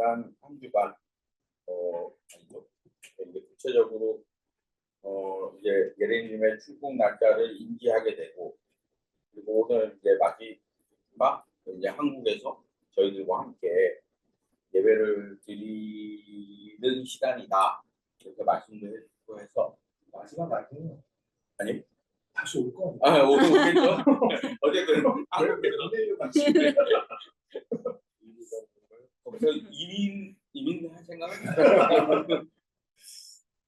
지난 한 주간 어. 이제 구체적으로 어 이제 예레님의 출국 날짜를 인지하게 되고 그리고 오늘 이제 마지막 이제 한국에서 저희들과 함께 예배를 드리는 시간이다 이렇게 말씀을 해서 마지막 아니에요. 아니 다시 올 거예요. 아 오늘 오겠죠 어쨌든 한국에서 거기서 이민 이민 할 생각은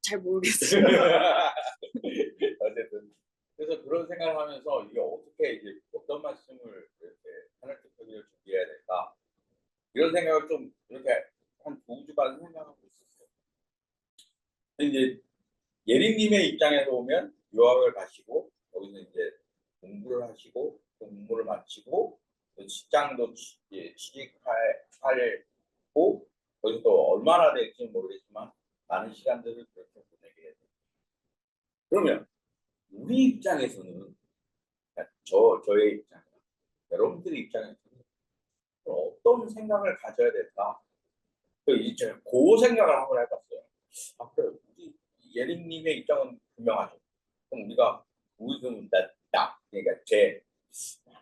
잘 모르겠어요. 어쨌든 그래서 그런 생각을 하면서 이게 어떻게 이제 어떤 말씀을 이렇게 하늘 특별히를 준비해야 될까 이런 생각을 좀 이렇게 한 두 주간 생각하고 있었어요. 이제 예림님의 입장에서 보면 유학을 가시고 거기서 이제 공부를 하시고 공부를 마치고 또 직장도 취- 예, 취 직하고 거기서 또 얼마나 될지 는 모르겠지만 많은 시간들을 그렇게 보내게 돼요. 그러면 우리 입장에서는 저 저의 입장, 여러분들의 입장에서는 어떤 생각을 가져야 될까? 그 이제 그 생각을 한번 해봤어요. 아 그래 우리 예림님의 입장은 분명하죠. 그럼 우리가 우리는 나, 나 그러니까 제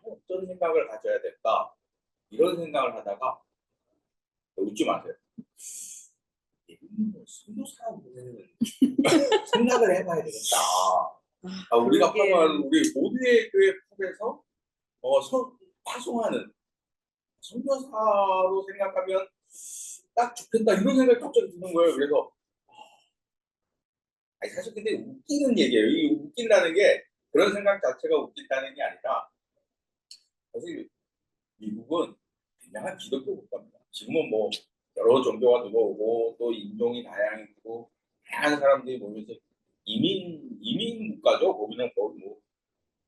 어떤 생각을 가져야 될까? 이런 생각을 하다가 웃지 마세요. 예림님은 선교사는 생각을 해봐야 되겠다. 아, 우리가 그러게. 그러면 우리 모두의 교회 풀에서 어, 선, 파송하는 선교사로 생각하면 딱 좋겠다 이런 생각이 갑자기 드는 거예요. 그래서 아, 아니 사실 근데 웃기는 얘기예요. 이 웃긴다는 게 그런 생각 자체가 웃긴다는 게 아니라 사실 미국은 굉장한 기독교 국가입니다. 지금은 뭐 여러 종교가 들어오고 또 인종이 다양해지고 다양한 사람들이 모이면서 이민 이민 국가죠. 거기는 거의 뭐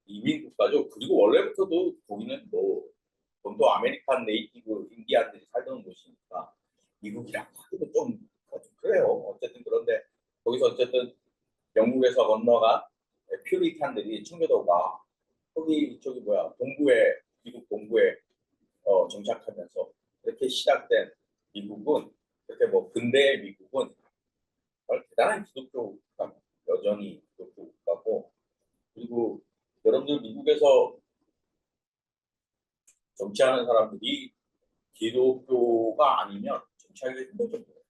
이민 국가죠. 그리고 원래부터도 거기는 뭐 본토 아메리칸 네이티브 인디안들이 살던 곳이니까 미국이랑 하기도 좀 그래요. 어쨌든 그런데 거기서 어쨌든 영국에서 건너간 퓨리탄들이 청교도가 거기 저기 뭐야 동부에 미국 동부에 어, 정착하면서 이렇게 시작된 미국은 이렇게 뭐 근대의 미국은 대단한 기독교 국가 여전히 기독교 국가고 그리고 여러분들 미국에서 정치하는 사람들이 기독교가 아니면 정치하기가 힘들 정도예요.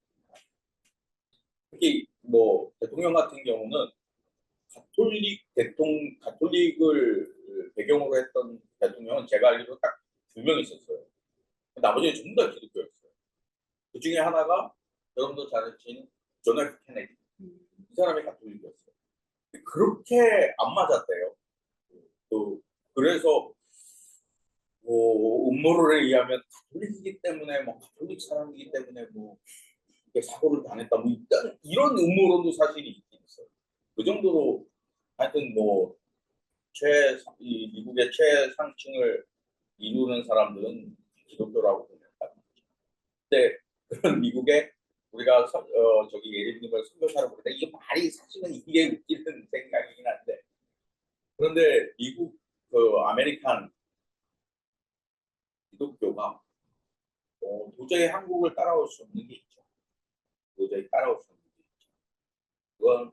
특히 뭐 대통령 같은 경우는 가톨릭 대통령 가톨릭을 배경으로 했던 대통령은 제가 알기로 딱 두 명 있었어요. 나머지는 전부 다 기독교였어요. 그 중에 하나가 여러분도 잘 아시는 존 F 케네디. 이 사람이 가톨릭이었어요. 그렇게 안 맞았대요. 또 그래서 뭐 음모론에 의하면 가톨릭이기 때문에 뭐 가톨릭 사람이기 때문에 뭐 사고를 당했다 뭐 일단 이런 음모론도 사실이 있긴 있어요. 그 정도로 하여튼 뭐 최, 이 미국의 최상층을 이루는 사람들은 기독교라고 보낸다. 근데 그런 미국에 우리가 서, 어, 저기 예림님을 선교사로 보는데 이게 말이 사실은 이게 웃기는 생각이긴 한데 그런데 미국 그 아메리칸 기독교가 어, 도저히 한국을 따라올 수 없는 게 있죠. 도저히 따라올 수 없는 게 있죠. 그건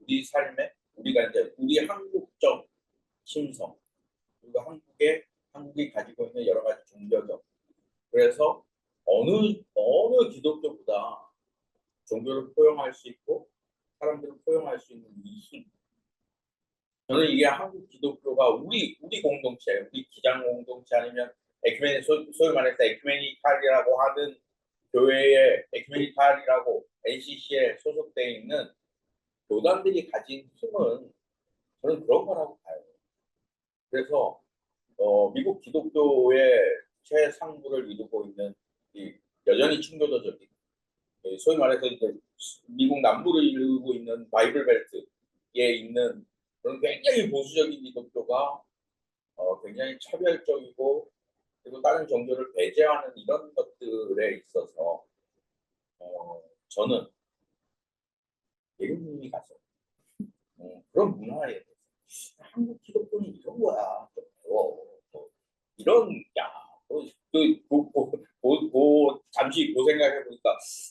우리 삶에 우리가 이제 우리 한국적 심성 그리고 한국의 한국이 가지고 있는 여러 가지 종교적 그래서 어느 어느 기독교보다 종교를 포용할 수 있고 사람들을 포용할 수 있는 이 힘. 저는 이게 한국 기독교가 우리 우리 공동체, 우리 기장 공동체 아니면 에큐메니 소, 소위 말해서 에큐메니칼이라고 하는 교회의 에큐메니칼이라고 NCC에 소속되어 있는 교단들이 가진 힘은 저는 그런 거라고 봐요. 그래서 어, 미국 기독교의 최상부를 이루고 있는 이 여전히 충교도적인 예, 소위 말해서 이제 미국 남부를 이루고 있는 바이블 벨트에 있는 그런 굉장히 보수적인 기독교가 어, 굉장히 차별적이고 그리고 다른 종교를 배제하는 이런 것들에 있어서 어, 저는 예수님이 가서 어, 그런 문화에 대해서 한국 기독교는 이런 거야 좀 배워 뭐 이런 야 그, 그, 그, 그, 그, 그, 잠 잠시 그 생각해 보니까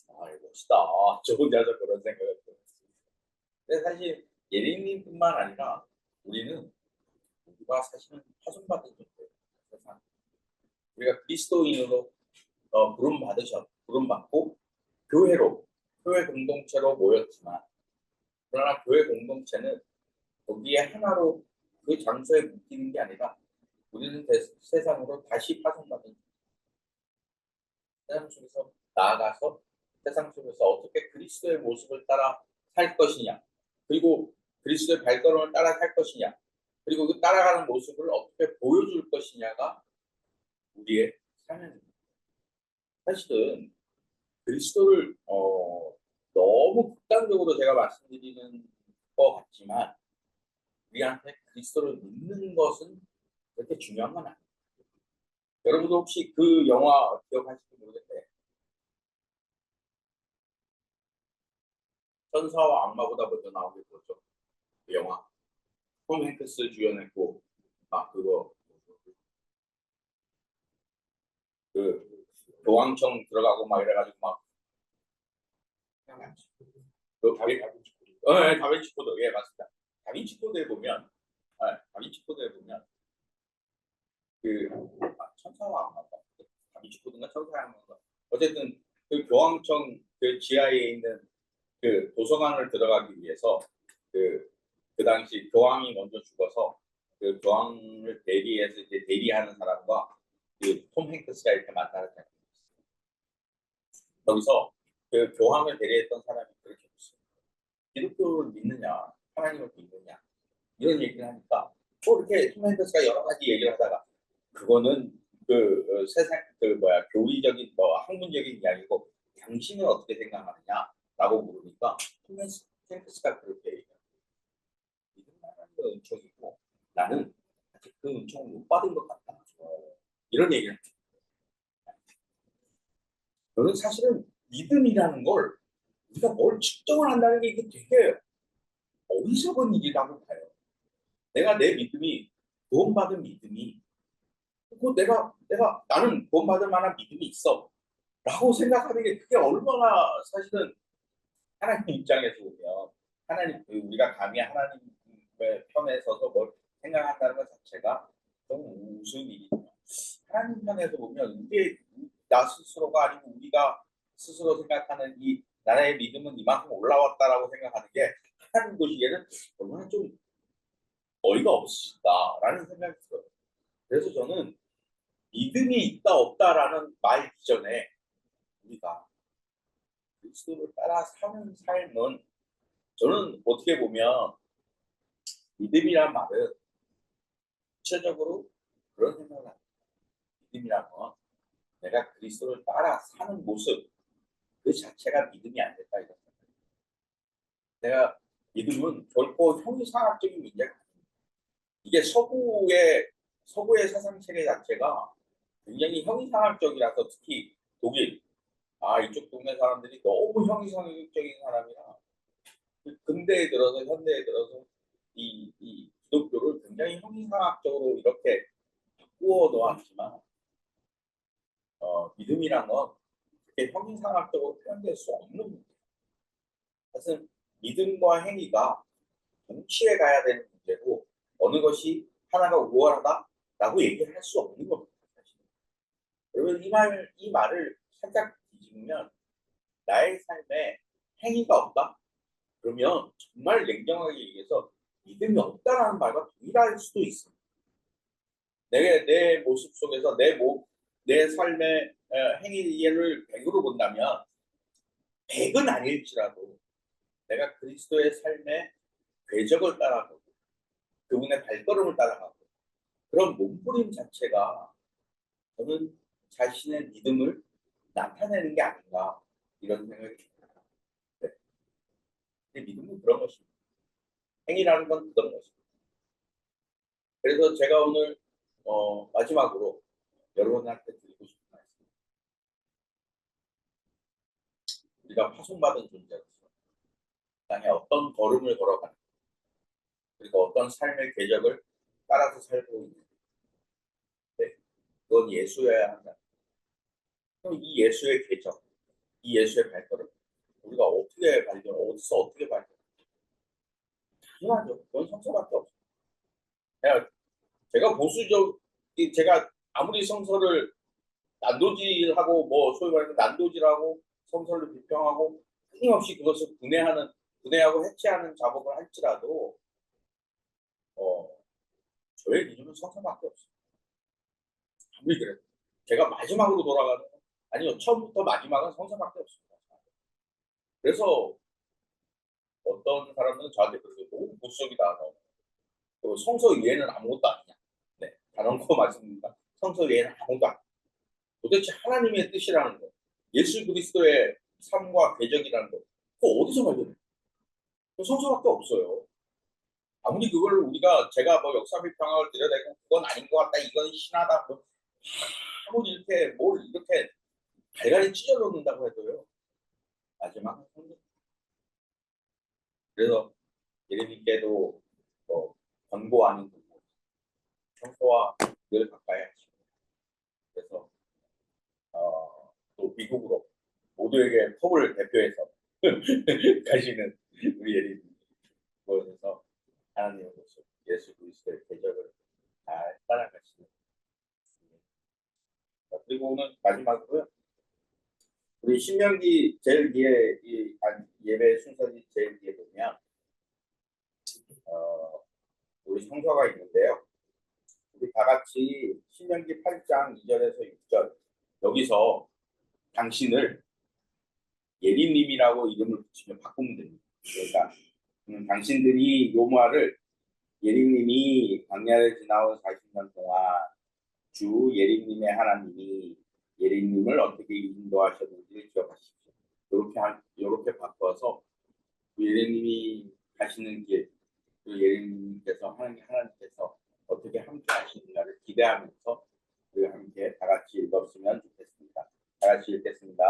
아 이거 멋있다. 저 혼자서 그런 생각을 들었어요. 근데 사실 예린님뿐만 아니라 우리는 우리가 사실은 파송받은 존재예요. 세상. 우리가 그리스도인으로 어, 부름 받으셨, 부름 받고 교회로 교회 공동체로 모였지만 그러나 교회 공동체는 거기에 하나로 그 장소에 묶이는 게 아니라 우리는 대- 세상으로 다시 파송받은 세상 속에서 나아가서 세상 속에서 어떻게 그리스도의 모습을 따라 살 것이냐 그리고 그리스도의 발걸음을 따라 살 것이냐 그리고 그 따라가는 모습을 어떻게 보여줄 것이냐가 우리의 사명입니다. 사실은 그리스도를 어, 너무 극단적으로 제가 말씀드리는 것 같지만 우리한테 그리스도를 믿는 것은 그렇게 중요한 건 아니에요. 여러분도 혹시 그 영화 기억하실지 모르겠는데 천사와 악마보다 먼저 나오게 보죠. 그 영화. 톰 행크스 주연했고 아 그거. 그 교황청 들어가고 막 이래가지고 막. 그 다빈 다빈치 코드 어, 예, 다빈치 코드. 예 맞습니다. 다빈치 코드에 보면 예, 다빈치 코드에 보면 그 아, 천사와 악마가? 다빈치 코드인가? 천사와 악마가? 어쨌든 그 교황청 그 지하에 있는 그 도서관을 들어가기 위해서 그, 그 당시 교황이 먼저 죽어서 그 교황을 대리해서 이제 대리하는 사람과 그 톰 행크스가 이렇게 만나는 장면이 있어요. 거기서 그 교황을 대리했던 사람이 그렇게 묻습니다. 기독교를 믿느냐, 하나님을 믿느냐 이런 얘기를 하니까 또 이렇게 톰 행크스가 여러 가지 얘기를 하다가 그거는 그 어, 세상 그 뭐야 교리적인 뭐 학문적인 이야기고 당신은 어떻게 생각하느냐 라고 물으니까 톰 행크스가 그렇게 얘기해요. 믿음 하나님의 은총이고 나는 아직 그 은총을 못 받은 것 같다. 어, 이런 얘기를 합니다. 저는 사실은 믿음이라는 걸 우리가 뭘 측정을 한다는 게 이게 되게 어리석은 일이라고 봐요. 내가 내 믿음이 구원받은 믿음이 그 내가 내가 나는 구원받을 만한 믿음이 있어 라고 생각하는 게 그게 얼마나 사실은 하나님 입장에서 보면 하나님 우리가 감히 하나님의 편에 서서 뭘 생각한다는 것 자체가 너무 우스운 일이죠. 하나님 편에서 보면 이게 나 스스로가 아니고 우리가 스스로 생각하는 이 나라의 믿음은 이만큼 올라왔다라고 생각하는 게 하나님 보시기에는 얼마나 좀 어이가 없으시다라는 생각이 들어요. 그래서 저는 믿음이 있다 없다라는 말 이전에 우리가 그리스도를 따라 사는 삶은 저는 어떻게 보면 믿음이란 말은 구체적으로 그런 생각을 합니다. 믿음이란 건 내가 그리스도를 따라 사는 모습 그 자체가 믿음이 안 됐다 생각. 내가 믿음은 결코 형이상학적인 문제가 아닙니다. 이게 서구의 서구의 사상 체계 자체가 굉장히 형이상학적이라서 특히 독일 아 이쪽 동네 사람들이 너무 형이상학적인 사람이라 그 근대에 들어서 현대에 들어서 이, 이 기독교를 굉장히 형이상학적으로 이렇게 바꾸어 놓았지만 어, 믿음이란 건 그렇게 형이상학적으로 표현될 수 없는 문제예요. 사실 믿음과 행위가 동시에 가야 되는 문제고 어느 것이 하나가 우월하다라고 얘기를 할수 없는 겁니다. 사실. 여러분 이 말, 이 말을 살짝 뒤집으면 나의 삶에 행위가 없다? 그러면 정말 냉정하게 얘기해서 믿음이 없다라는 말과 동일할 수도 있습니다. 내, 내 모습 속에서 내, 모, 내 삶의 어, 행위를 100으로 본다면 100은 아닐지라도 내가 그리스도의 삶의 궤적을 따라가고 그분의 발걸음을 따라가고 그런 몸부림 자체가 저는 자신의 믿음을 나타내는 게 아닌가 이런 생각이 듭니다. 네. 근데 믿음은 그런 것입니다. 행위라는 건 그런 것입니다. 그래서 제가 오늘 어, 마지막으로 여러분한테 드리고 싶은 말씀. 우리가 파송받은 존재로서 땅에 어떤 걸음을 걸어가는 그리고 어떤 삶의 궤적을 따라서 살고 있는 네, 그건 예수여야 한다. 이 예수의 계정, 이 예수의 발걸음, 우리가 어떻게 발견, 어디서 어떻게 발견? 당연하죠. 그건 성서밖에 없어요. 제가, 제가 보수적, 이 제가 아무리 성서를 난도질하고 뭐 소위 말해서 난도질하고 성서를 비평하고 끊임없이 그것을 분해하는 분해하고 해체하는 작업을 할지라도 어 저의 기준은 성서밖에 없어요. 아무리 그래도 제가 마지막으로 돌아가는 건 아니요 처음부터 마지막은 성서밖에 없습니다. 그래서 어떤 사람들은 저한테 그러죠. 너무. 너. 그 성서 외에는 아무것도 아니냐. 네, 단언코 말씀드립니다. 성서 외에는 아무것도 아니야. 도대체 하나님의 뜻이라는 거, 예수 그리스도의 삶과 궤적이라는 거, 그거 어디서 발견해? 그 성서밖에 없어요. 아무리 그걸 우리가 제가 뭐 역사 비평을 들여대고 그건 아닌 것 같다, 이건 신하다, 뭐 아무리 이렇게 뭘 이렇게 갈갈이 찢어 놓는다고 해도요. 마지막은 성경. 그래서 예레미께도 뭐 권고 아닌 권고, 성서와 늘 가까이 하시고 그래서 어, 또 미국으로 모두에게 컵을 대표해서 가시는 우리 예린 그곳에서 하나님의 모습, 예수 그리스도의 대적을 잘 따라가시는 자, 그리고 오늘 마지막으로요. 우리 신명기 제일 뒤에 이 아니, 예배 순서지 제일 뒤에 보면 어, 우리 성서가 있는데요. 우리 다 같이 신명기 8장 2절에서 6절 여기서 당신을 예린님이라고 이름을 붙이면 바꾸면 됩니다. 그러니까 음, 당신들이 요마를 예린님이 광야를 지나온 40년 동안 주 예린님의 하나님이 예린님을 어떻게 인도하셨는지 기억하십시오. 이렇게 한 이렇게 바꿔서 예린님이 가시는 길, 그 예린님께서 하나님 하나님께서 어떻게 함께 하시는가를 기대하면서 우리 함께 다 같이 읽었으면 좋겠습니다. 다 같이 읽겠습니다.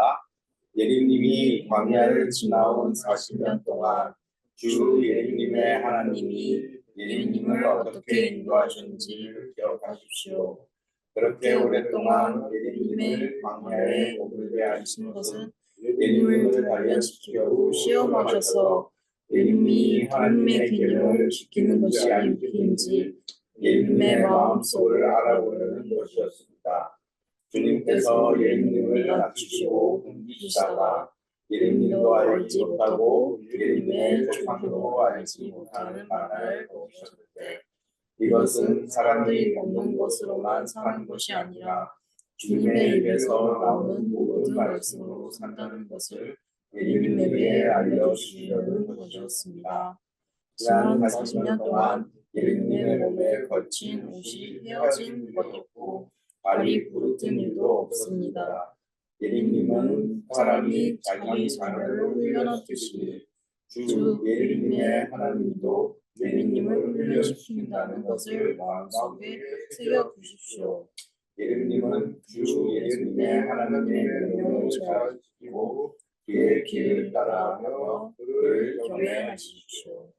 예린님이 광야를 지나온 40년 동안 주 예린님의 하나님이 예린님을 어떻게 인도하셨는지를 기억하십시오. 그렇게 오랫동안 예 린님을 광야에 머물게 하신 것은 예린님을 단련시키려고 시험하셔서 예린님이 하나님의 개념을 지키는 것이 아닌지 예린님의 마음속을 알아보려는 것이었습니다. 주님께서 예린님을 낮추시고 옮기시다가 예린님도 알지 못하고 예린님의 조상도 알지 못하는 나라를 먹으셨을 때 이것은 사람들이 먹는 것으로만 사는 것이 아니라 주님의 입에서 나오는 모든 말씀으로 산다는 것을 예린님에게 알려주시려는 것이었습니다. 지난 40년 동안 예린님의 몸에 걸친 옷이 헤어진 것 없고 발이 부르튼 일도 없습니다. 예린님은 사람이 자기 자녀를 훈련하듯이 주 예린님의 하나님도 예린님을 훈련시킨다는 것을 마음속에 새겨 두십시오. 예린님은 주 예린님의 하나님의 명령을 잘 지키고 그의 길을 따라하며 그를 경외하십시오. 네,